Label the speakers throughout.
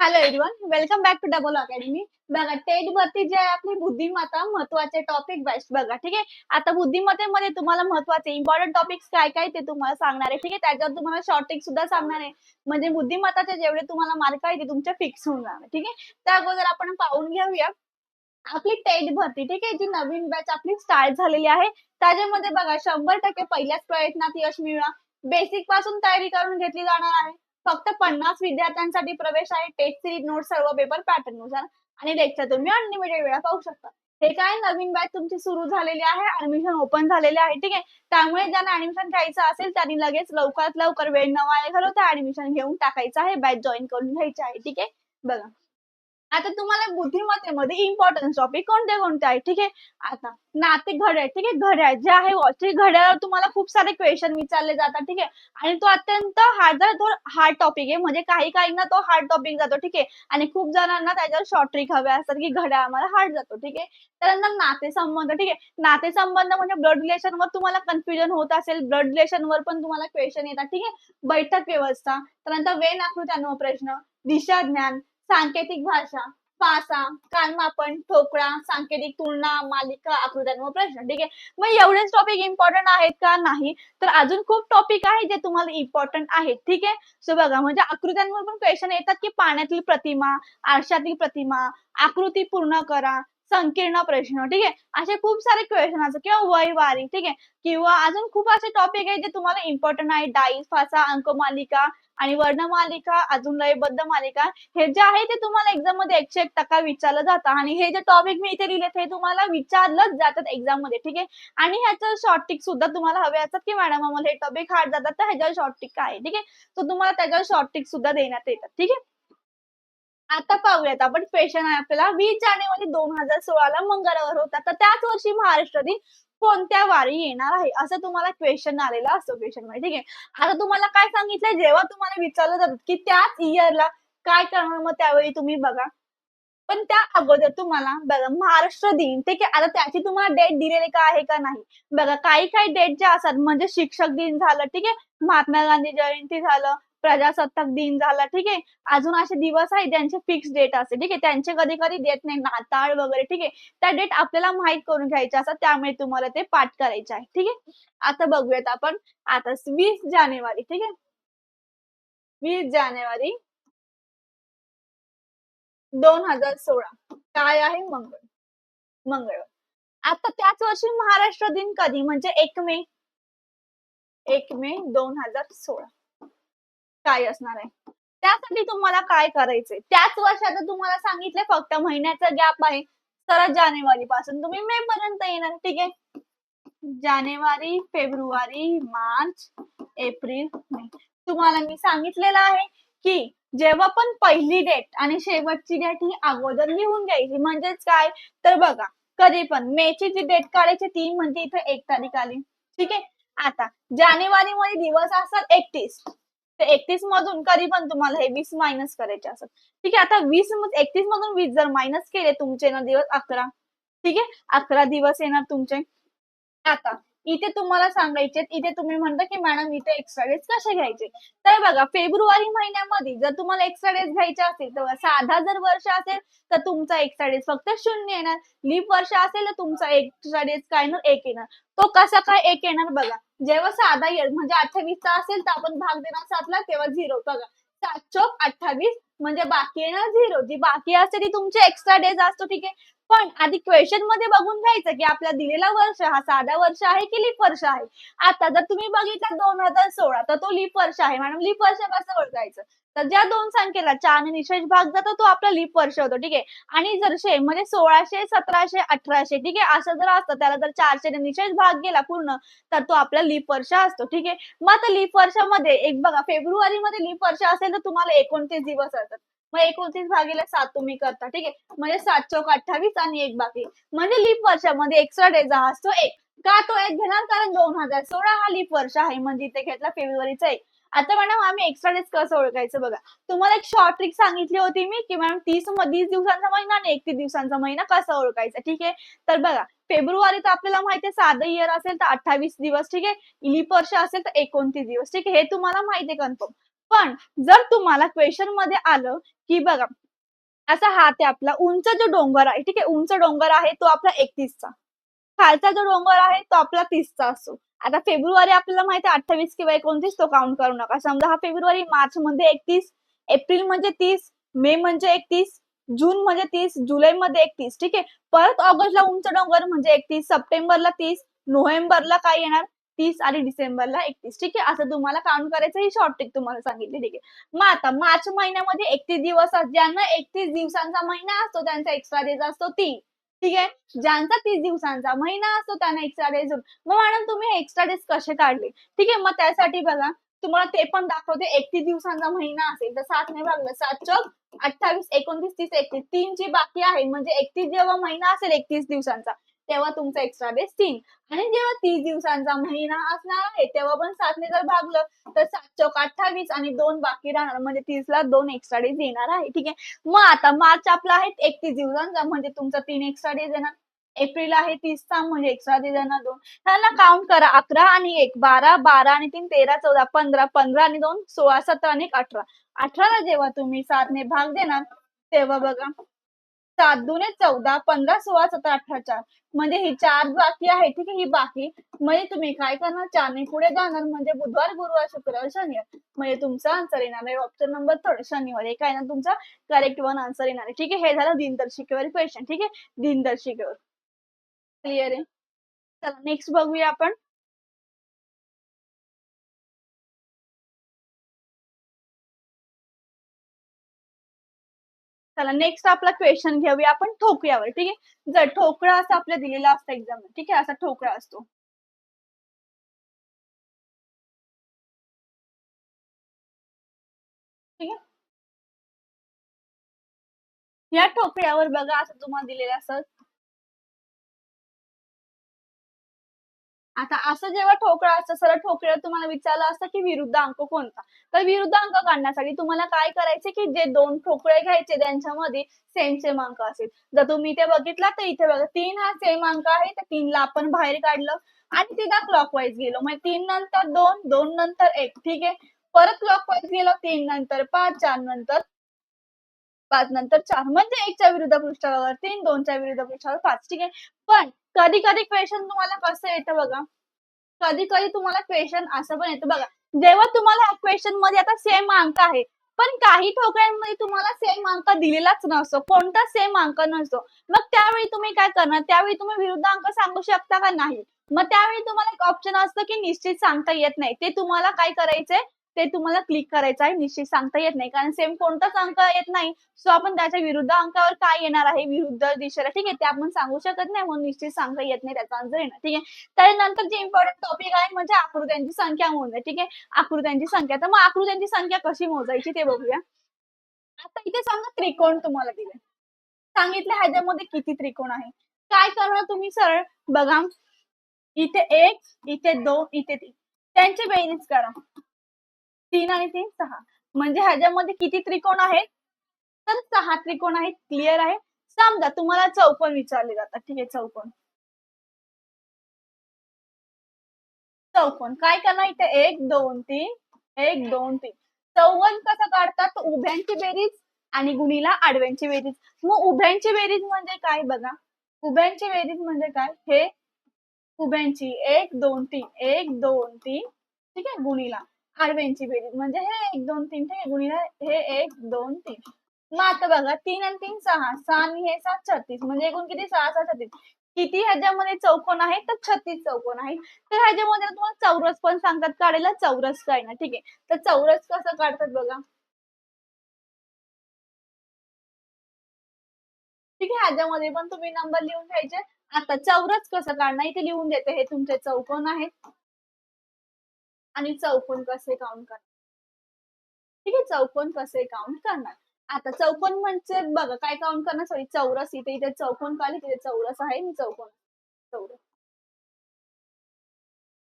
Speaker 1: Hello everyone welcome back to double academy बघा TET वरती जे आहे आपली बुद्धिमत्ता महत्त्वाचे टॉपिक बेस्ट बघा ठीक आहे? आता बुद्धिमत्तेमध्ये तुम्हाला महत्त्वाचे इम्पॉर्टंट टॉपिक्स काय काय ते तुम्हाला सांगणार आहे ठीक आहे? त्याच्यावर तुम्हाला शॉर्ट सुद्धा सांगणार आहे. म्हणजे बुद्धिमत्ताचे जेवढे तुम्हाला मार्क आहे ते तुमचे फिक्स होऊन जाणार ठीक आहे? त्या अगोदर आपण पाहून घेऊया. आपली टेट भरती ठीक आहे? जी नवीन बॅच आपली स्टार्ट झालेली आहे त्याच्यामध्ये बघा शंभर टक्के पहिल्याच प्रयत्नात यश मिळवा. बेसिकपासून तयारी करून घेतली जाणार आहे. फक्त पन्नास विद्यार्थ्यांसाठी प्रवेश आहे टेस्ट सिरीज नोट सर्व पेपर पॅटर्ननुसार आणि लेक्चर तुम्ही अनलिमिटेड वेळा पाहू शकता. हे काय नवीन बॅच तुमची सुरू झालेली आहे? ऍडमिशन ओपन झालेले आहे ठीक आहे? त्यामुळे ज्यांना ऍडमिशन घ्यायचं असेल त्यांनी लगेच लवकरात लवकर वेळ न वाया घालवता ऍडमिशन घेऊन टाकायचं आहे बॅच जॉईन करून घ्यायची आहे ठीक आहे? बघा. आता तुम्हाला बुद्धिमत्तेमध्ये इम्पॉर्टन्स टॉपिक कोणते कोणते आहे? ठीक आहे? आता नाते घड्याळ ठीक आहे? घड्याळ जे आहे watch, घड्याळ घड्याळावर तुम्हाला खूप सारे क्वेश्चन विचारले जातात ठीक आहे? आणि तो अत्यंत हार्ड हार्ड टॉपिक आहे. म्हणजे काही काहींना तो हार्ड टॉपिक जातो ठीक आहे? आणि खूप जणांना त्याच्यावर शॉर्ट ट्रिक हवे असतात की घड्याळ आम्हाला हार्ड जातो ठीक आहे? त्यानंतर नातेसंबंध ठीक आहे? नातेसंबंध म्हणजे ब्लड रिलेशनवर तुम्हाला कन्फ्युजन होत असेल ब्लड रिलेशनवर पण तुम्हाला क्वेश्चन येतात ठीक आहे? बैठक व्यवस्था. त्यानंतर वेन त्यांना प्रश्न दिशा ज्ञान सांकेतिक भाषा पासा कानमापन ठोकळा सांकेतिक तुलना मालिका आकृत्यांवर प्रश्न. ठीक आहे? मग एवढेच टॉपिक इम्पॉर्टंट आहेत का नाही? तर अजून खूप टॉपिक आहे जे तुम्हाला इम्पॉर्टंट आहेत. ठीक आहे? सो बघा म्हणजे आकृत्यांवर पण क्वेश्चन येतात की पाण्यातील प्रतिमा आरशातील प्रतिमा आकृती पूर्ण करा संकीर्ण प्रश्न ठीक आहे? असे खूप सारे क्वेश्चन असतात. किंवा वयवारी ठीक आहे? किंवा अजून खूप असे टॉपिक आहेत जे तुम्हाला इम्पॉर्टंट आहे डाईस फासा अंकमालिका आणि वर्णमालिका अजून लयबद्ध मालिका. हे जे आहे ते तुम्हाला एक्झाममध्ये एकशे एक टक्का विचारलं जातं. आणि हे जे टॉपिक मी इथे लिहिलेत हे तुम्हाला विचारलंच जातात एक्झाममध्ये ठीक आहे? आणि ह्याचं शॉर्ट टिक सुद्धा तुम्हाला हवे असतात की मॅडम आम्हाला हे टॉपिक हार्ड जातात तर ह्याच्यावर शॉर्ट टिक काय आहे ठीक आहे? तर तुम्हाला त्याच्यावर शॉर्ट टिक सुद्धा देण्यात येतात ठीक आहे? आता पाहूयात आपण. क्वेश्चन आहे आपल्याला. वीस जानेवारी दोन हजार सोळाला मंगळवार होता. तर त्याच वर्षी महाराष्ट्र दिन कोणत्या वारी येणार आहे? असं तुम्हाला क्वेश्चन आलेला असतो क्वेश्चनमध्ये. ठीक आहे? आता तुम्हाला काय सांगितलंय? जेव्हा तुम्हाला विचारलं जातं की त्याच इयरला काय करणार मग त्यावेळी तुम्ही बघा. पण त्या अगोदर तुम्हाला बघा महाराष्ट्र दिन. ठीक आहे? आता त्याची तुम्हाला डेट दिलेली का आहे का नाही? बघा काही काही डेट ज्या असतात म्हणजे शिक्षक दिन झालं. ठीक आहे? महात्मा गांधी जयंती झालं. प्रजासत्ताक दिन झाला ठीक आहे? अजून असे दिवस आहेत ज्यांचे फिक्स डेट असते ठीक आहे? त्यांचे कधी कधी देत नाही नाताळ वगैरे ठीक आहे? त्या डेट आपल्याला माहीत करून घ्यायचे असतात त्यामुळे तुम्हाला ते पाठ करायचे आहे ठीक आहे? आता बघूयात आपण आता वीस जानेवारी ठीक आहे? वीस जानेवारी दोन हजार सोळा काय आहे मंगळ? मंगळवार आता त्याच वर्षी महाराष्ट्र दिन कधी? म्हणजे एक मे. एक मे दोन हजार सोळा. काय असणार आहे? त्यासाठी तुम्हाला काय करायचंय? त्याच वर्षात तुम्हाला सांगितलं फक्त महिन्याचा गॅप आहे. तर जानेवारी पासून तुम्ही मे पर्यंत येणार ठीक आहे? जानेवारी फेब्रुवारी मार्च एप्रिल मे. तुम्हाला मी सांगितलेलं आहे की जेव्हा पण पहिली डेट आणि शेवटची डेट ही अगोदर लिहून घ्यायची. म्हणजेच काय? तर बघा कधी पण. मेची जी डेट काढायची ती म्हणजे इथे एक तारीख आली. ठीक आहे? आता जानेवारी मध्ये दिवस असतात एकतीस. तर एकतीस मधून कधी पण तुम्हाला हे वीस मायनस करायचे असतात. ठीक आहे आता वीस एकतीस मधून वीस जर मायनस केले तुमचे ना दिवस अकरा. ठीक आहे अकरा दिवस येणार तुमचे. आता इथे तुम्हाला सांगायचे इथे तुम्ही म्हणता की मॅडम इथे एक्स्ट्रा डेज कसे घ्यायचे? तर बघा फेब्रुवारी महिन्यामध्ये जर तुम्हाला एक्स्ट्रा डेज घ्यायचे असेल तर साधा जर वर्ष असेल तर तुमचा एक्स्ट्रा डेज फक्त शून्य येणार. लीप वर्ष असेल तर तुमचा एक्स्ट्रा डेज काय ना एक येणार. तो कसा काय एक येणार बघा. जेव्हा साधा येईल म्हणजे अठ्ठावीसचा असेल तर आपण भाग देणार सातला तेव्हा झिरो बघा सात चौक अठ्ठावीस म्हणजे बाकी येणार झिरो जी बाकी असते ती तुमचे एक्स्ट्रा डेज असतो ठीक आहे? पण आधी क्वेश्चनमध्ये बघून घ्यायचं की आपला दिलेला वर्ष हा साधा वर्ष आहे की लीप वर्ष आहे? आता जर तुम्ही बघितला दोन हजार सोळा तर तो लीप वर्ष आहे. मॅडम लीप वर्ष कसं ओळखायचं? तर ज्या दोन संख्येला चार आणि निशेष भाग जातो तो आपला लीप वर्ष होतो ठीक आहे? आणि जर शे म्हणजे सोळाशे सतराशे अठराशे ठीक आहे? असं जर असतं त्याला जर चारशे निशेष भाग गेला पूर्ण तर तो आपला लीप वर्ष असतो ठीक आहे? मग आता लीप वर्षामध्ये एक बघा फेब्रुवारी मध्ये लीप वर्ष असेल तर तुम्हाला एकोणतीस दिवस असतात. मग एकोणतीस भागीला सात तुम्ही करता ठीक आहे? म्हणजे सात चौक अठ्ठावीस आणि एक बाकी. म्हणजे लीप वर्षामध्ये एक्स्ट्रा डे हा असतो एक. का तो एक घेणार? कारण दोन हजार सोळा हा लीप वर्ष आहे. म्हणजे इथे घेतला फेब्रुवारीचा एक. आता मॅडम आम्ही एक्स्ट्रा डेज कसं ओळखायचं बघा? तुम्हाला एक शॉर्ट ट्रिक सांगितली होती मी की मॅडम तीस तीस दिवसांचा महिना आणि एकतीस दिवसांचा महिना कसा ओळखायचा ठीक आहे? तर बघा फेब्रुवारी तर आपल्याला माहिती आहे साधं इयर असेल तर अठ्ठावीस दिवस ठीक आहे? लिप वर्ष असेल तर एकोणतीस दिवस ठीक आहे? हे तुम्हाला माहिती आहे कन्फर्म पण जर तुम्हाला क्वेश्चनमध्ये आलं की बघा असा हात आहे आपला उंच जो डोंगर आहे ठीक आहे उंच डोंगर आहे तो आपला एकतीसचा. खालचा जो डोंगर आहे तो आपला तीसचा असतो. आता फेब्रुवारी आपल्याला माहिती आहे अठ्ठावीस किंवा एकोणतीस तो काउंट करू नका. समजा हा फेब्रुवारी मार्च मध्ये एकतीस एप्रिल म्हणजे तीस मे म्हणजे एकतीस जून म्हणजे तीस जुलै मध्ये एकतीस ठीक आहे. परत ऑगस्टला उंच डोंगर म्हणजे एकतीस सप्टेंबरला तीस नोव्हेंबरला काय येणार? तीस आणि डिसेंबरला एकतीस. ठीक आहे? असं तुम्हाला काउंट करायचं ही शॉर्ट ट्रिक तुम्हाला सांगितली ठीक आहे? मग आता मार्च महिन्यामध्ये एकतीस दिवस ज्यांना एकतीस दिवसांचा महिना असतो त्यांचा एक्स्ट्रा डेज असतो तीन. ठीक आहे? ज्यांचा तीस दिवसांचा महिना असतो त्यांना एक्स्ट्रा डेज मग मॅडम तुम्ही एक्स्ट्रा डेज कसे काढले? ठीक आहे? मग त्यासाठी बघा तुम्हाला ते पण दाखवते. एकतीस दिवसांचा महिना असेल तर सात नाही भागलं सात चौक अठ्ठावीस एकोणतीस तीस एकतीस. तीन ची बाकी आहे म्हणजे एकतीस जेव्हा महिना असेल एकतीस दिवसांचा. तेव्हा तुमचा एक्स्ट्रा डेज तीन आणि जेव्हा तीस दिवसांचा महिना असणार आहे तेव्हा पण सातने जर भागलं तर सात चौक अठ्ठावीस आणि दोन बाकी राहणार. म्हणजे तीसला दोन एक्स्ट्रा डेज येणार आहे. ठीक आहे? मग आता मार्च आपला आहे एकतीस दिवसांचा. म्हणजे तुमचा तीन एक्स्ट्रा डेज येणार. एप्रिल आहे तीसचा. म्हणजे एक्स्ट्रा डेज येणार दोन. ह्यांना काउंट करा. अकरा आणि एक. बारा बारा आणि तीन. तेरा चौदा पंधरा. पंधरा आणि दोन. सोळा सतरा आणि अठरा. अठराला जेव्हा तुम्ही सातने भाग देणार तेव्हा बघा. सात दुने चौदा पंधरा सोळा सतरा अठरा चार. म्हणजे ही चार बाकी आहे ठीक आहे? ही बाकी. म्हणजे तुम्ही काय करणार? चारने पुढे जाणार. म्हणजे बुधवार गुरुवार शुक्रवार शनिवार. म्हणजे तुमचा आन्सर येणार आहे ऑप्शन नंबर थर्ड शनिवार एक आहे ना तुमचा. करेक्ट वन आन्सर येणार आहे. ठीक आहे? हे झालं दिनदर्शिकेवर क्वेश्चन ठीक आहे? दिनदर्शिकेवर. क्लिअर आहे? चला नेक्स्ट बघूया आपण. चला नेक्स्ट आपला क्वेश्चन घेऊया आपण ठोकळ्यावर ठीक आहे? जर ठोकळा असं आपल्या दिलेला असतं एक्झाम ठीक आहे? असा ठोकळा असतो. ठीक आहे? या ठोकळ्यावर बघा असं तुम्हाला दिलेलं असत आता असं जेव्हा ठोकळा असतं सरळ ठोकळ्या तुम्हाला विचारलं असतं की विरुद्ध अंक कोणता? तर विरुद्ध अंक काढण्यासाठी तुम्हाला काय करायचे की जे दोन ठोकळे घ्यायचे त्यांच्यामध्ये सेम सेम अंक असेल. जर तुम्ही ते बघितला तर इथे बघा तीन हा सेम अंक आहे तर तीनला आपण बाहेर काढलं आणि तिला क्लॉकवाईज गेलो. म्हणजे तीन नंतर दोन दोन नंतर एक ठीक आहे? परत क्लॉकवाईज गेलो तीन नंतर पाच चार नंतर पाच नंतर चार. म्हणजे एकच्या विरुद्ध पृष्ठावर तीन दोनच्या विरुद्ध पृष्ठावर पाच ठीक आहे? पण कधी कधी क्वेश्चन तुम्हाला कसं येतं बघा? कधी कधी तुम्हाला क्वेश्चन असं पण येतं बघा. जेव्हा तुम्हाला क्वेश्चनमध्ये आता सेम अंक आहे पण काही ठोकळ्यांमध्ये तुम्हाला सेम अंक दिलेलाच नसतो. कोणता सेम अंक नसतो. मग त्यावेळी तुम्ही काय करणार? त्यावेळी तुम्ही विरुद्ध अंक सांगू शकता का नाही? मग त्यावेळी तुम्हाला एक ऑप्शन असतं की निश्चित सांगता येत नाही. ते तुम्हाला काय करायचंय? ते तुम्हाला क्लिक करायचं आहे. निश्चित सांगता येत नाही. कारण सेम कोणताच अंक येत नाही. सो आपण त्याच्या विरुद्ध अंकावर काय येणार आहे? विरुद्ध दिशेला. ठीक आहे? ते आपण सांगू शकत नाही. म्हणून निश्चित सांगता येत नाही. त्याचा आन्सर येणार. ठीक आहे? त्यानंतर जे इम्पॉर्टंट टॉपिक आहे म्हणजे आकृत्यांची संख्या मोजणे ठीक आहे? आकृत्यांची संख्या. तर मग आकृत्यांची संख्या कशी मोजायची ते बघूया. आता इथे सांगा त्रिकोण तुम्हाला दिले. सांगितले ह्याच्यामध्ये किती त्रिकोण आहे? काय करणार तुम्ही सरळ? बघा. इथे एक इथे दोन इथे तीन. त्यांची बेरीज करा. तीन आणि तीन सहा. म्हणजे ह्याच्यामध्ये किती त्रिकोण आहेत? तर सहा त्रिकोण आहेत. क्लिअर आहे? समजा तुम्हाला चौकोन विचारले जातात. ठीक आहे चौकोन चौकोन काय करणार इथे? एक दोन तीन. एक दोन तीन. चौवन कसं काढतात? उभ्यांची बेरीज आणि गुणीला आडव्यांची बेरीज. मग उभ्यांची बेरीज म्हणजे काय बघा? उभ्यांची बेरीज म्हणजे काय? हे उभ्यांची. एक दोन तीन. एक दोन तीन. ठीक आहे गुणीला. आडव्यांची बेरीज. म्हणजे हे एक दोन तीन ठीक आहे? गुणिले हे एक दोन तीन. मग आता बघा तीन आणि तीन सहा. सहा आणि हे सात छत्तीस. म्हणजे एकूण किती? सहा सहा छत्तीस. किती ह्याच्यामध्ये चौकोन आहे? तर छत्तीस चौकोन आहे. तर ह्याच्यामध्ये तुम्हाला चौरस पण सांगतात. काढायला चौरस काय ना ठीक आहे? तर चौरस कसं काढतात बघा? ठीक आहे? ह्याच्यामध्ये पण तुम्ही नंबर लिहून घ्यायचे. आता चौरस कसं काढणार? इथे लिहून देते. हे तुमचे चौकोन आहेत. आणि चौकोन कसे काउंट करणार ठीक आहे चौकोन कसे काउंट करणार? आता चौकोन म्हणजे बघा काय काउंट करणार? सॉरी चौरस इथे इथे चौकोन काढले तिथे चौरस आहे मी चौकोन. चौरस.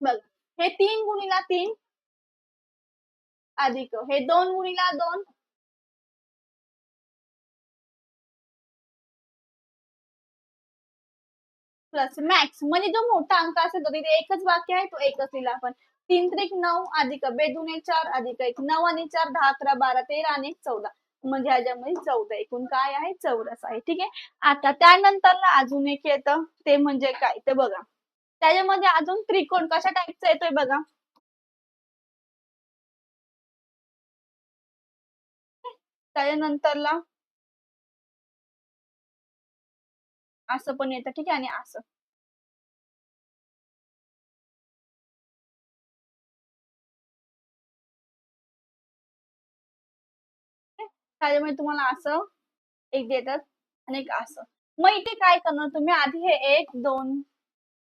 Speaker 1: बघा हे तीन गुणीला तीन. अधिक हे दोन गुणीला दोन. प्लस मॅक्स म्हणजे जो मोठा अंक असेल तो तिथे एकच वाक्य आहे तो एकच लिहिला आपण. तीन त्रिक नऊ अधिक बेदुने चार अधिक एक नऊ आणि चार दहा अकरा बारा तेरा आणि चौदा. म्हणजे ह्याच्यामध्ये चौदा. एकूण काय आहे? चौरस आहे. ठीक आहे? आता त्यानंतरला अजून एक येतं. ते म्हणजे काय? ते बघा. त्याच्यामध्ये अजून त्रिकोण कशा टाईपचा येतोय बघा? त्याच्यानंतरला असं पण येतं. ठीक आहे? आणि असं. त्याच्यामुळे तुम्हाला असं एक देतात आणि एक असं. मग इथे काय करणार तुम्ही? आधी हे एक दोन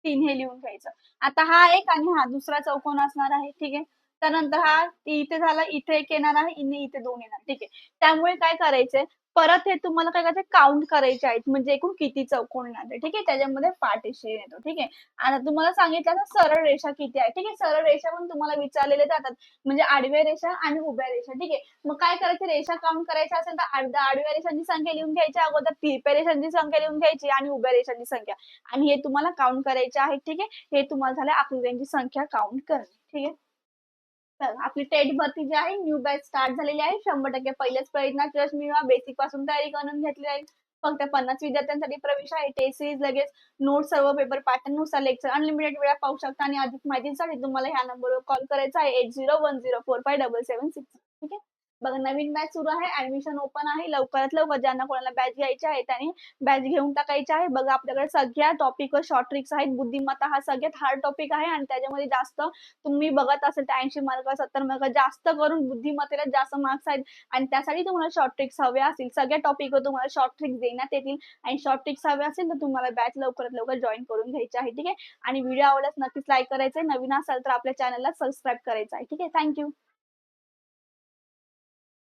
Speaker 1: तीन हे लिहून घ्यायचं. आता हा एक आणि हा दुसरा चौकोन असणार आहे ठीक आहे? त्यानंतर हा इथे झाला इथे एक येणार आहे इथे इथे दोन येणार ठीक आहे? त्यामुळे काय करायचंय? परत हे तुम्हाला काय करायचं काउंट करायचे आहेत. म्हणजे एकूण किती चौकोन येणार ठीक आहे? त्याच्यामध्ये पार्टिशन येतो. ठीक आहे? आता तुम्हाला सांगितलं ना सरळ रेषा किती आहे? ठीक आहे? सरळ रेषा पण तुम्हाला विचारलेले जातात. म्हणजे आडव्या रेषा आणि उभ्या रेषा. ठीक आहे? मग काय करायचं? रेषा काउंट करायची असेल तर आड- आडव्या रेषांची संख्या लिहून घ्यायची. अगोदर तिरप्या रेषांची संख्या लिहून घ्यायची आणि उभ्या रेषांची संख्या. आणि हे तुम्हाला काउंट करायचे आहे. ठीक आहे? हे तुम्हाला झालं आकृत्यांची संख्या काउंट करणे. ठीक आहे? आपली टेट भरती जी आहे न्यू बॅच स्टार्ट झालेली आहे. शंभर टक्के पहिल्याच प्रयत्नात यश मिळवा बेसिकपासून तयारी करून घेतली आहे. फक्त पन्नास विद्यार्थ्यांसाठी प्रवेश आहे. टेस्ट सिरीज लगेच नोट सर्व पेपर पॅटर्ननुसार लेक्चर अनलिमिटेड वेळा पाहू शकता आणि अधिक माहितीसाठी तुम्हाला ह्या नंबरवर कॉल करायचा आहे. Eight zero one zero four five double seven six ठीक आहे? बघा नवीन बॅच सुरू आहे ऍडमिशन ओपन आहे लवकरात लवकर ज्यांना कोणाला बॅच घ्यायची आहे त्यांनी बॅच घेऊन टाकायची आहे. बघा आपल्याकडे सगळ्या टॉपिक शॉर्ट ट्रिक्स आहेत बुद्धिमत्ता हा सगळ्यात हार्ड टॉपिक आहे आणि त्याच्यामध्ये जास्त तुम्ही बघत असेल तर ऐंशी मार्क सत्तर मार्क जास्त करून बुद्धिमत्तेला जास्त मार्क्स आहेत आणि त्यासाठी तुम्हाला शॉर्ट ट्रिक्स हवे असतील. सगळ्या टॉपिकवर तुम्हाला शॉर्ट ट्रिक्स देण्यात येतील आणि शॉर्ट ट्रिक्स हवे असेल तर तुम्हाला बॅच लवकरात लवकर जॉईन करून घ्यायची आहे ठीक आहे? आणि व्हिडिओ आवडल्यास नक्कीच लाईक करायचं नवीन असाल तर आपल्या चॅनलला सबस्क्राईब करायचं आहे ठीक आहे? थँक्यू